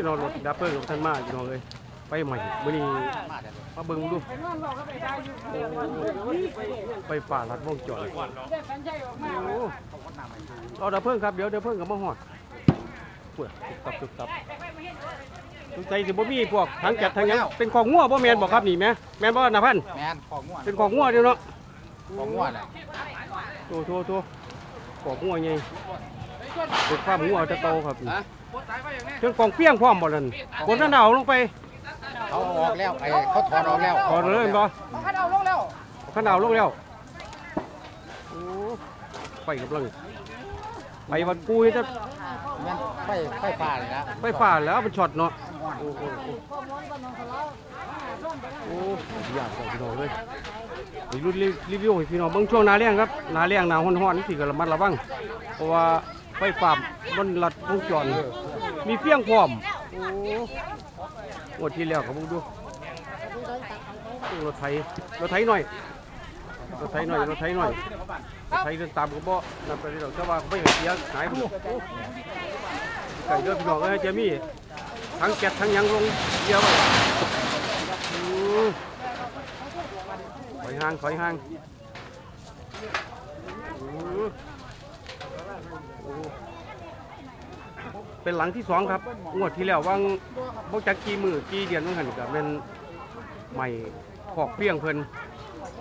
ยนอนรถดับเบิลของท่านมาพี่น้องเลยไปใหม่มื้อนี้มาเบิ่งดูไปฝ่าลัดวงจรโอ้เราดับเพิ่งครับเดี๋ยวเดี๋ยวเพิ่งกับมาหอดปวดตุบตับตุบตับสงสัยสิบ่มีพวกทั้งแกะทั้งยังเป็นของงัวบ่แมนบ่ครับนี่แม่แมนบ่นะพันแมนของง่วเป็นของงัวเดียวเนาะของง่วแหละโตโตโตของงัวไงเป็นความงัวจะโตครับ นี่เครื่องกองเปี้ยงพร้อมบ่นั่นบนนั้นเอาลงไปเขาเอาออกแล้วไอ้เขาถอดออกแล้วถอดเลยบ่เขาเอาลงแล้วขนาวลงแล้วโอ้ไฟกำลังไปวันปุยจะแมนไฟไฟฟ้าเลยนะไฟฟ้าแล้วมันช็อตเนาะโอ้โหโอ้อยากบอกพี่น้องเลยไปรุ่นรีวิวให้พี่น้องเบิ่งช่วงหนาแรงครับหนาแรงหนาฮ้อนๆที่ก็ระมัดระวังเพราะว่า ไฟฟ้ามันลัดวงจรมีเฟี้ยงพร้อมโอ้งวดที่แล้วก็เบิ่งดูรถไถรถไถหน่อยรถไถหน่อยรถไถหน่อยรถไถเดินตามก็บ่นั่นไปเดี๋ยวแต่ว่าเขาไม่เห็นเสียหายไปหมดไก่เด้อดพี่น้องเอ้ยเจมี่ทั้งแก๊สทั้งยังลงเดียวไปอือถอยห่างถอยห่างอือโอ้ เป็นหลังที่สองครับงวดที่แล้วว่างบ่จักกี่มือกี่เดือนนั่นหันกับเป็นใหม่ขอกเปี้ยงเพิ่น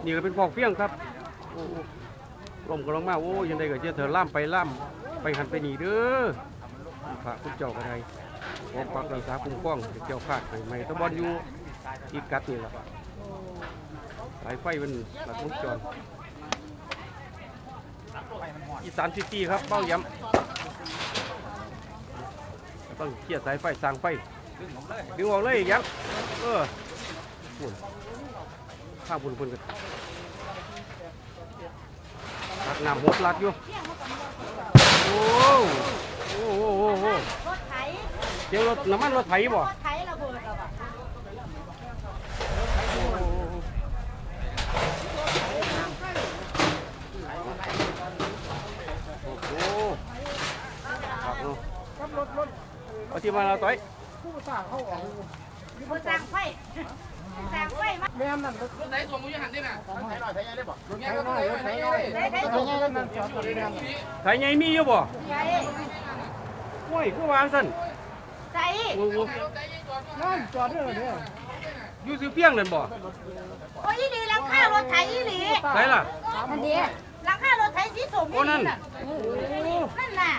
นี่ก็เป็นขอกเปี้ยงครับโอ้ลมก็ลงมาโอ้ยังได้ก็เจอเธอล่ามไปล่ามไปหันไปหนีเด้อพระคุณเจ้าก็ได้ปกปักรักษาคุ้มครองเจ้าขาดให้ไม่ตะบอนอยู่อีกกัดนี่แหละสายไฟเป็นหลักวงจรอีสานซิตี้ครับเบ้าย้ำ ต้องเคลียร์สายไฟสร้างไฟดึงออกเลยยังเออปุ่นข้าวปุ่นปุ่นกันตักน้ำหกลัดอยู่โอ้โหโอ้โหโอ้โหรถไถเดี๋ยวรถน้ำมันรถไถบ่รถไถระเบิดแล้วอะโอ้โหขับเนาะ เอาที่มาเราต่อยผู้สร้างเขาออกรถสร้างไฟสร้างไฟมาแม่นั่นรถไหนส่งมือหันนี่น่ะรถไถหน่อยไถใหญ่ได้บ่รถไถน้อยรถไถน้อยได้ได้รถไถใหญ่นั่นจอดตรงนี้ไถใหญ่มีอยู่บ่ใจโอ้ยคือวางสั่นใจโอ้โหนั่นจอดด้วยเนี่ยอยู่ซื้อเพียงนั่นบ่โอ้ยอีหลีหลังคารถไถอีหลีไถล่ะอันนี้หลังคารถไถสีส้มโอ้นั่นนั่นน่ะ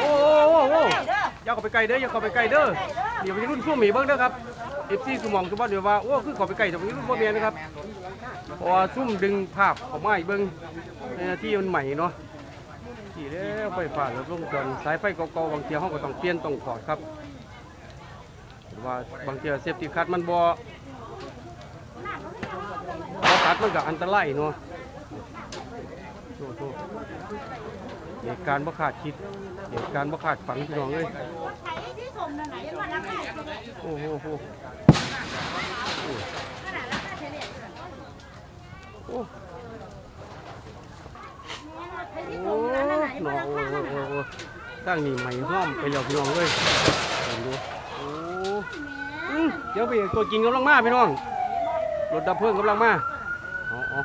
โอ้โหโอ้อย่าเข้าไปใกลเด้ออย่าเข้าไปใกลเด้อเดี๋ยวไปรุ่นสู้หมีเบิ่งเด้อครับ FC สมองสมบัติเดี๋ยวว่าโอ้คือเข้าไปใกลแต่ไปรุ่นบ่แม่นนะครับพราะว่าซุ่มดึงภาพออกมาให้เบิ่งที่มันใหม่เนาะที่แล้วไฟฟ้าแล้วลงจรสายไฟเก่าๆบางเทีเฮาก็ต้องเปลี่ยนต้องถอดครับว่าบางเทีเซฟตี้คัทมันบ่ บ่ตัดมันก็อันตรายเนาะโทษโทษเหตุการณ์บ่คาดคิดเหตุการณ์บ่คาดฝันพี่น้องเลยโอ้โหโอ้โหโอ้โอ้หนอโอ้โหนั่นโอ้โตั้งนี่ใหม่ห้อมไปแล้วพี่น้องเลยดูโอ้เดี๋ยวไปตัวจริงกำลังมาพี่น้อง รถดับเพลิงกำลังมาเอ๋อ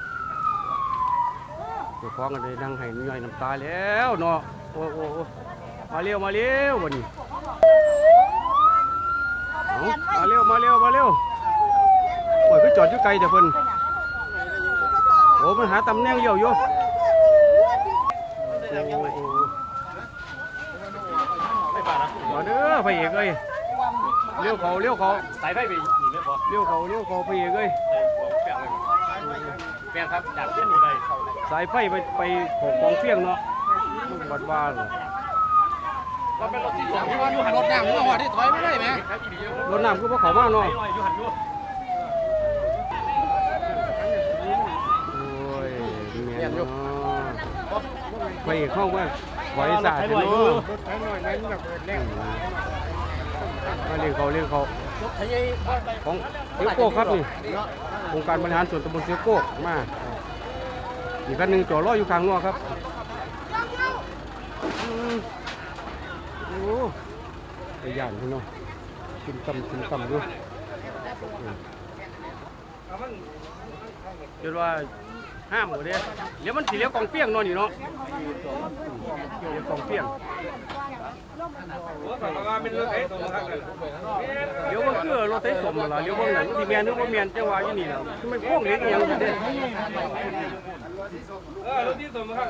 เดี๋ยวฟ้องกันเลยนั่งให้ย่อยน้ำตาแล้วเนาะโอ้โอ้มาเร็วมาเร็ววันนี้เอามาเร็วมาเร็วมาเร็วโอ้ยคือจอดอยู่ไกลแต่เพิ่นโอ้มันหาตำแหน่งเลี้ยวอยู่โอ้โหมาเด้อพระเอกเอ้ยเลี้ยวเขาเลี้ยวเขาสายไฟไปหนีไม่พอเลี้ยวเขาเลี้ยวเขาพระเอกเอ้ย แม่ครับดับเส้นหนีไปสายไฟไปไปของของเฟี้ยงเนาะลูกบัดบ้านเราเป็นรถที่สองที่ว่าอยู่หันรถน้ำที่ว่าที่ถอยไม่ได้ไหมรถน้ำก็บ่เข้ามาเนาะอยู่หันอยู่โอ้ยแม่นเนาะพระเอกเข้ามาไหวสาดเนาะรถไถหน่อยนั่นแบบเร่งมาเลี้ยงเขาเลี้ยงเขาร ของเสียโก้ครับนี่องค์การบริหารส่วนตำบลเสียโก้มาอีกคันหนึ่งจอดรออยู่ข้างนอกครับอืมโอ้ไปย่านพี่น้องกินตำกินตำอยู่อืมเดี๋ยวว่าห้ามหมดเลยเดี๋ยวมันสีเหลี้ยวกองเปี้ยงเนอนอยู่เนาะเลี้ยวกองเปี้ยง เดี๋ยวว่าคือรถไถสมล่ะเดี๋ยวว่าหนังที่แม่นหรือว่าแม่นจังว่าอยู่นี่แล่ะมันพ่วงเล็กยังอยู่เด้เออรถที่สมครับ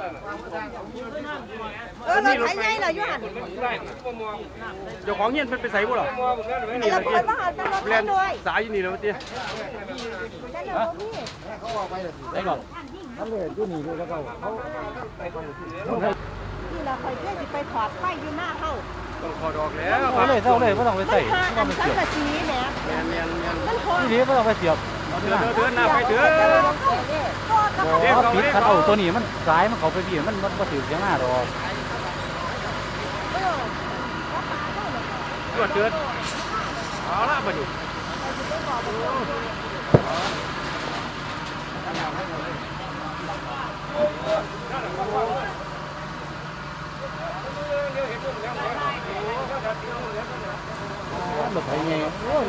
เออเราขายไงเหรอยูหันเจ้าของเฮียนเพิ่นไปใส่บ่ล่ะนี่เราล่ะคติอยมาหันเป็นรถแลนด้วยสายอยู่นี่แล้วติฉันเลยบ่มีได้ก่อนทำเลยอยู่นี่เลยแล้วเขาเรา คอยเพื่อจะไปถอดไฟอยู่หน้าเข้าต้องขอดอกแล้วคเอารับเลยเท่าเลยไม่ต้องไปมันใส่หาอันสังกะสีแหมแม่นแม่นแม่นมันพอที่นี้ไม่ต้องไปเสียบเดินเดินหน้าไปเดินก็กระเรียกเขาเขาปิดเรียกคันเขาเอาตัวนี้มันสายมันเขาไปพี่มันมันมาถือเสียงหน้าดอกตรวจเดินเอาละบัดนี้รถไถ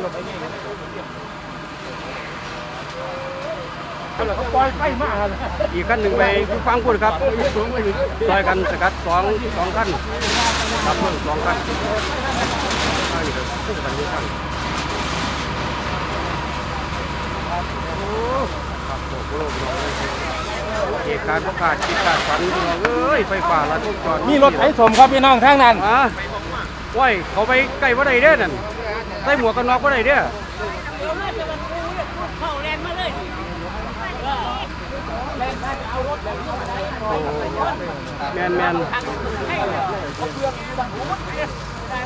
ไงไถไงเขาปล่อยไฟมาเลยอีกขั้นหนึ่งไปฟังพูดครับซอยกันสกัดสองสองขั้นรับเพิ่มสองขั้นข้างนี้ก็คู่กันยู่ขั้นครับโอ้โหเหตุการณ์ประกาศคิดการฝันเอ้ยไฟฟ้าลัดวงจรมีรถไถสมครับพี่น้องทางนั้นอะว้ยเขาไปใกล้ว่าใดเด้อนั่น ส่หมวกกันน็อกว่าใดเด้อโอ้แมนแมน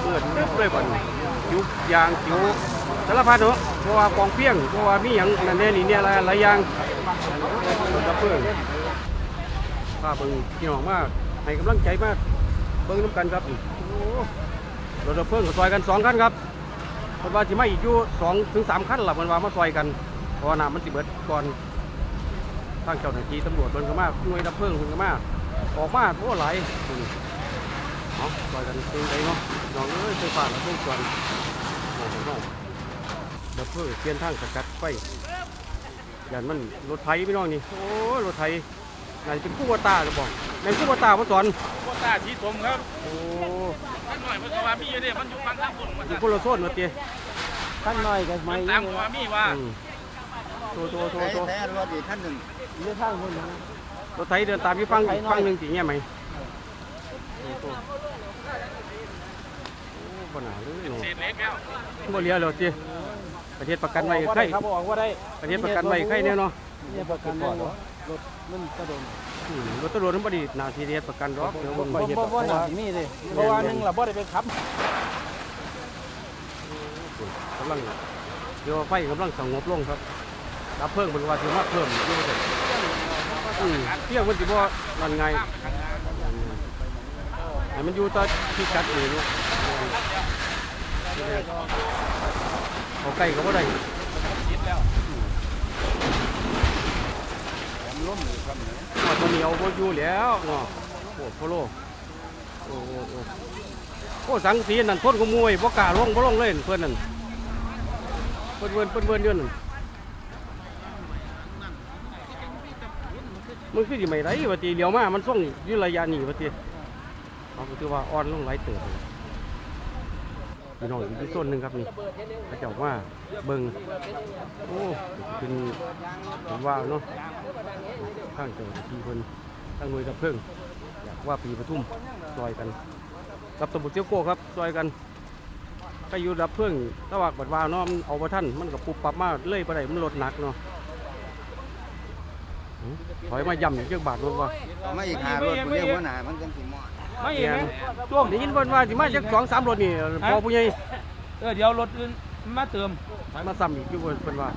เปิดรึบเลยบ่นคิวยางคิวสารพัดเนาะเพราะว่ากองเพียงเพราะว่ามีหยังนั่นเด้นี่เนี่ยหลายหลายอย่างดับเพลิงพาเบิ่งพี่น้องมากให้กำลังใจมากเบิ้งน้ำกันครับนี่โอ้รถดับเพลิงก็ซอยกันสองคันครับ เพิ่นว่าสิมาอีกอยู่สองถึงสามคันล่ะเพิ่นว่ามาซอยกันเพราะว่าน้ำมันสิเบิดก่อนทางเจ้าหน้าที่ตำรวจเพิ่นก็มาหน่วยดับเพลิงเพิ่นก็มาออกมาโอ้หลายอืมเอาซอยกันเป็นไงเนาะน้องเอ้ยไฟฟ้าแล้วพวกจวนโอ้โหเนาะดับเพลิงเปลี่ยนทางสกัดไฟยันมันรถไถพี่น้องนี่โอ้ยรถไถน่าจะเป็นคู่วตาหรือเปล่าแม่นคู่วตาพ่อสอนโคตาที่สมครับโอ้ ท่านหน่อยเพิ่นก็ว่ามีอยู่เด้มันอยู่ฟังทางบนมาอยู่คนละโซนมาเตี้ยขั้นน้อยกันไหมมันตามว่ามีว่าอืมโทโทโทโทแต่รถอีกขั้นหนึ่งเรื่องข้างคนนะรถไถเดินตามพี่ฟังไถอีกน้อยฟังหนึ่งสิเงี้ยไหมโอ้โหโอ้ปัญหาเลยเนาะเศษเล็กแล้วบ่เหลียแล้วเตี้ยประเทศประกันไว้ใครครับบอกว่าได้ประเทศประกันไว้ใครเนี่ยเนาะเนี่ยประกันได้รถมันกระโดดอืม รถตำรวจมันบ่ไดีนาทีเดียวประกันดอกเดี๋ยวเบิ่งบ่ไปเฮ็ดบ่อกบ่หนาที่นี่เลยเพราะว่าหนึงเราบ่ได้ไปขับกำลังเดี๋ยวไฟกำลังสงบลงครับดับเพลิงมันว่าสิมาเพิ่มอยู่ว่าซั่นอืมเที่ยงมันสิบ่นั่นไงให้มันอยู่ตอนที่กัดนี่เนาะเอาไก่ก็บ่ได้ เอาตัวเหนียวบ่อยู่แล้วเนาะโอ้โพโลโอ้โอ้โอ้โอ้สังสีนั่นทนก็มวยบ่กล้าลงบ่ลงเลยเพิ่อนนั่นเพิ่อนเวินเพิ่อนเวินอยู่นั่นมันคือสิไม่ไรว่าติเลี้ยวมา มันส่งยู่ระยะนี้ว่าติเอาก็ถือว่าอ่อนลงหลายเติบ พี่น้องอีกส่วนหนึ่งครับนี่พระเจ้าว่าเบิงโอ้เป็นผมว่าเนาะข้างเจ้าที่คนตั้งหน่วยดับเพลิงอยากว่าปีปทุมซอยกันกับตำรวจเจียวโก้ครับซอยกันก็อยู่ดับเพลิงตะวักบัดว่าเนาะมันเอาไปท่านมันกับปุบปับมาเลื่อยไปได้มันลดหนักเนาะหอถอยมาย่ำอยู่เจ้าบาทมันว่าไม่อีกหารถเดียวหัวหนามันจังสิหมอด ไม่เนีเห็นยไหมช่วงได้ยินเพิ่นว่าสิมาจากสองสามรถนี่พอผู้ใหญ่เออเดี๋ยวรถอื่นมาเติมมาซ้ำอีกอยู่เพิ่นเพิ่นว่า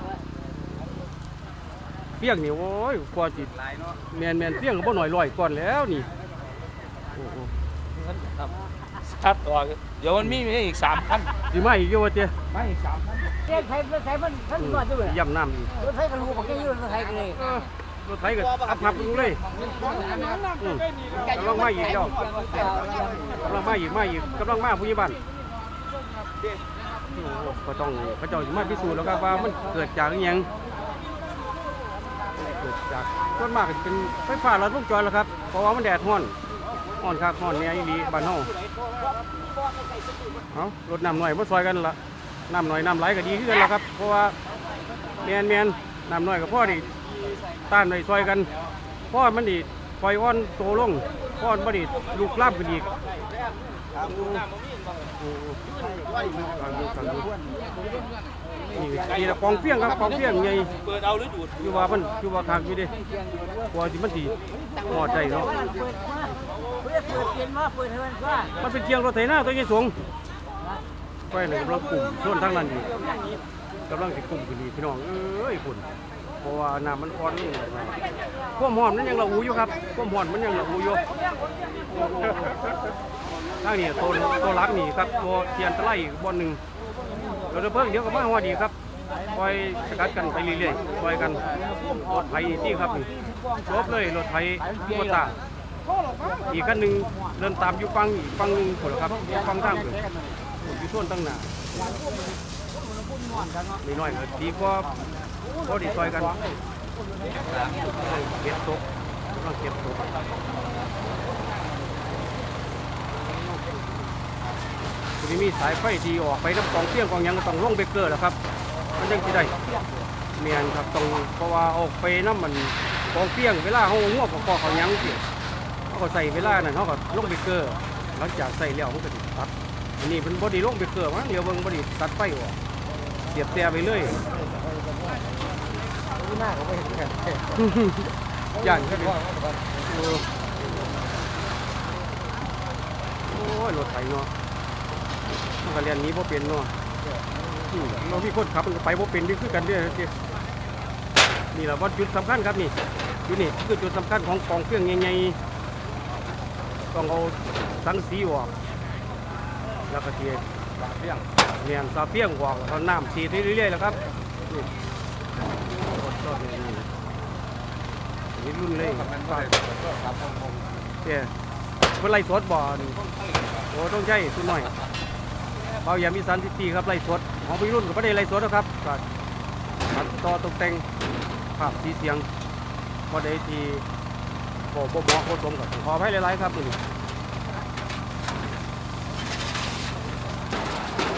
เพียงนี่โอ้ยกว่าจิหลายเนาะแมนแมนเพียงก็บ่หน่อยร้อยก่อนแล้วนี่โอ้โหชัดออกเดี๋ยวมันมีอีกสามพันสิมาอีกอยู่ว่าเจ้ไม่อีกสามพันเจ๊ไทยรถไทยมันท่านมาด้วยย่ำน้ำอีกรถไทยก็รู้บอกแกอยู่รถไทยกันเลยเออ รถไถก็อับหับลงเลยอืมกำลังมาอีกเจ้ากำลังมาอีกมาอีกกำลังมาผู้ใหญ่บ้านโอ้โหก็ต้องพระเจ้าสิมาพิสูจน์แล้วครับว่ามันเกิดจากอหยังเกิดจากส่วนมากก็จะเป็นไฟฟ้าลัดวงจรแล้วครับ เพราะว่ามันแดดร้อนร้อนคักร้อนเนี่ยอีหลีบ้านเฮาเอารถน้ำหน่อยมาซอยกันละน้ำหน่อยน้ำไหลก็ดีขึ้นกันแล้วครับ เพราะว่าแมนแมนน้ำหน่อยกับพ่อดิ ต้านในซอยกันพ่อมันดิไฟอ่อนโตลงพ่อมันดิลูกลามกันอีกโอ้โหฟังดูฟังดูนี่นี่ละกองเปี้ยงครับกองเปี้ยงไงเปิดเอาหรือดูดอยู่ว่ามันอยู่ว่าคางอยู่เดิกลัวที่มันสิหอดใจเนาะเปิดมาเปิดเปิดเย็นมาเปิดให้มันว่ามันเป็นเกียงรถไถนาตัวยี่สงไฟเลยกำลังกลุ่มส่วนทั้งนั้นอยู่กำลังสิกลุ่มขึ้นดีพี่น้องเอ้ยคุณ ราะว่าน้ำมันอ่อนลงความหอมนั้นยังระอูอยู่ครับความหอมมันยังระอูอยู่ทางนี้ตัวตัวรักนี่ครับตัวเทียนตะไลอีกบอนหนึ่งเราจะเพิ่งเดี๋ยวก็มาหัวดีครับคอยสกัดกันไปเรื่อยๆคอยกันรถไถที่ครับนี่จบเลยรถไถโมตาอีกคันหนึ่งเดินตามอยู่ฟังอีกฟังหนึ่งคนละครับฟังทางเลยอยู่ส่วนตั้งหน้า มีน้อยก็ดีกว่าพอดีซอยกันเก็บตกกำลังเก็บตกทีนี้มีสายไฟทีออกไปน้ำกองเตี้ยงกองยังต้องลงเบเกอร์แล้วครับ มันยังจะได้เมียนครับต้องเพราะว่าออกไปน้ำมันกองเตี้ยงเวลาเขางวกกับคอเขายังเสียเขาก็ใส่เวลานั่นเขาก็ลงเบเกอร์หลังจากใส่แล้วมันก็ติดตัดอันนี้เป็นบอดี้ลงเบเกอร์มั้งเดี๋ยวเบิ่งบอดี้ตัดไฟออก สียบแต่ไปเลยหน้าเขาไม่เห็นกันย่านก็เป็นเออโอ้ยรถไถเนาะมันก็เรียนหนี้บ่เป็นเนาะอืมเรามีคนขับมันก็ไปบ่เป็นนี่คือกันเด้อเด้นี่แหละว่าจุดสำคัญครับนี่อยู่นี่คือจุดสำคัญของกองเครื่องใหญ่ๆต้องเอาสังสีออกแล้วก็เทียเพียง เมียนซาเปียงออกแล้วก็น้ำสีดเรื่อยๆแล้วครับนี่ชอบอย่างนี้นี่รุ่นเลยมันไม่ได้ก็สามพันคงเป็นไล่สดบ่อนโอ้ต้องใช่สุดหน่อยเบาอย่ามีสันติตีครับไล่สดของพี่รุ่นก็ไม่ได้ไล่สดนะครับก็ตัดต่อตกแต่งภาพสีเสียงพอได้ทีโอ้บ่เหมาะบ่สมกับขอให้หลายๆครับนี่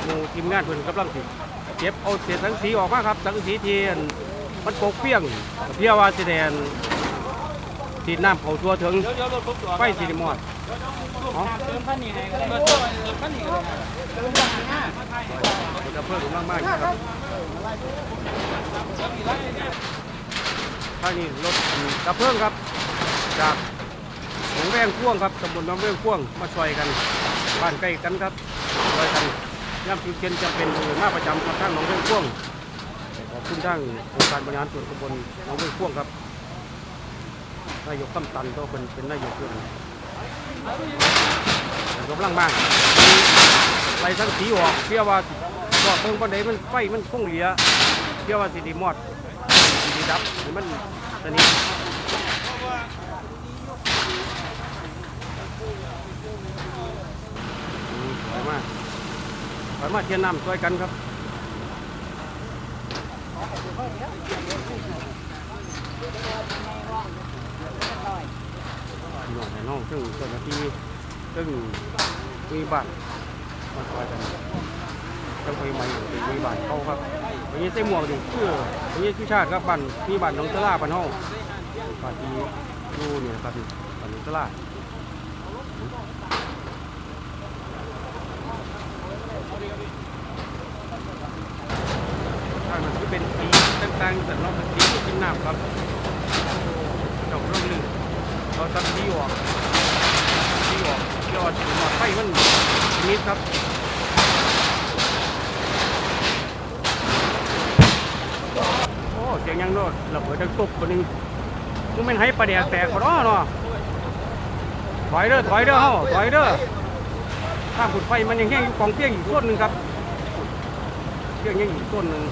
หมู่ ทีมงานเพิ่นกำลังสิเก็บเอาเศษสังสีออกมาครับ สังสีที่อันมันปกเปี้ยงเพียว่าสิแดนสีน้ำเขาตัวถึงเดี๋ยวเดี๋ยวรถผมจอดไฟสีมอดอ๋อเติมพันนี่ไงก็ได้เติมพันนี่จะเพิ่มมากมากๆครับท่านี้รถกระเพิ่งครับ จากหนองแวงพ่วงครับตำบลหนองแวงพ่วงมาช่วยกัน บ้านใกล้กันครับช่วยกัน ย่ำคิวเชนจำเป็นอยู่มาประจำกับทางหนองแวงพ่วงขอบคุณทางโครงการบริหารส่วนตำบลหนองแวงพ่วงครับนายกคำตันก็เป็นเป็นนายกเพื่อนกำลังมากไล่ทั้งสีออกเพียว่าก็เพิ่งปันไดมันไฟมันคงเหลียเพียว่าสิไดีมอดสิไดีดับให้มันสนิทอืมไปมาก ไปมาเทียนน้ำช่วยกันครับพี่น้องพี่น้องซึ่งเจ้าหน้าที่ซึ่งมีบ้านมาคอยกันจังไปใหม่มีบ้านเขาครับวันนี้ใส่หมวกนี่คือวันนี้ชื่อชาติครับบ้านมีบ้านหน้องสลาบ้านห้องบ้านที่อยู่นี่นะครับนี่บ้านหน้องสลาถ้ามันคือเป็นสีต่างๆ แต่เราเป็นสีที่เป็นน้ำครับจ้าเรื่องหนึ่งเราตัดที่ออกที่ออกยอดหมอดไฟมันนิดครับโอ้เสียงยังโนดระเบิดดังตุบคนนึงมึงเป็นให้ประเดี๋ยวแตกพอเนาะเนาะถอยเด้อถอยเด้อเฮาถอยเด้อข้าขุดไฟมันยังแห้งกองเพียงอีกต้นหนึ่งครับเพียงยังอีกต้นหนึ่ง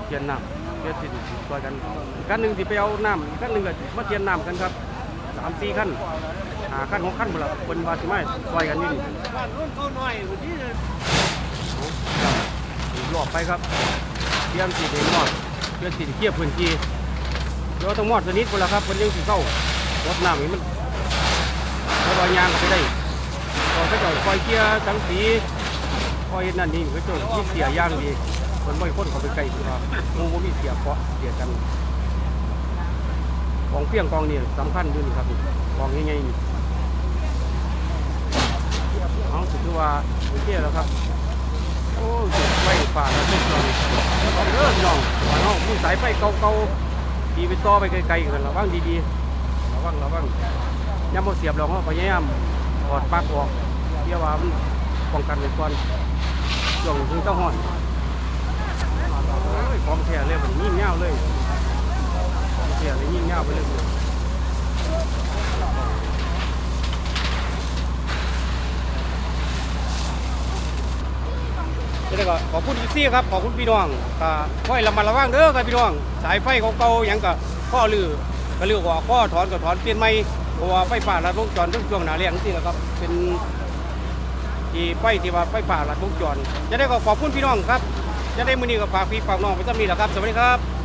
เทียนน้ำเทียนสิช่วยกันอีกขั้นหนึ่งที่ไปเอาน้ำอีกขั้นหนึ่งก็มาเทียนน้ำกันครับสามสี่ขั้นหาขั้นหกขั้นหมดละคนวาสิไม่ช่วยกันนี่นี่บ้านนู้นเขาหน่อยคนนี้อีกรอบไปครับเตรียมสีเดงมอดเตรียมสีเทียบพื้นที่เดี๋ยวต้องมอดสนิทหมดแล้วครับคนยังสีเข้ารดน้ำนี่มันระบายยางก็ไปได้ตอนก็จะคอยเกียร์สังสีคอยนั่นนี่ก็จะยิ่งเสียย่างดี คนไม่คนเขาไปไกลคือว่างูบ่มีเสียเกาะเสียกันกองเพียงกองนี่สำคัญอยู่นี่ครับนี่กองง่ายๆนี่เอาถือว่าโอเคแล้วครับโอ้ยไฟป่าแล้วทุกคนต้องเริ่มย่องว่าน้องผู้สายไฟเก่าๆดีไปต่อไปไกลๆกันระวังดีๆระวังระวังย้ำโมเสียบเราเขาพยายามถอดปลั๊กออกเพื่อว่ามันป้องกันไว้ก่อนย่องถึงเต้าห้อน ของแท้เลยมันยิ่งเงาเลยของแท้เลยยิ่งเงาไปเลยแล้วก็ขอบคุณอีซี่ครับขอบคุณพี่น้องก็ค่อยระมัดระวังเด้อครับพี่น้อง สายไฟของเก่าๆหยังก็ข้อลือก็ลือว่าข้อถอนก็ถอนเปลี่ยนใหม่เพราะว่าไฟป่าลัดวงจรช่วงหนาแรงนี่แหละครับเป็นที่ไฟที่ว่าไฟป่าลัดวงจรจะได้ก็ขอบคุณพี่น้องครับ จะได้มือนี้ก็ฝากพี่ฝากน้องไปซ้ำนี้แหละครับ สวัสดีครับ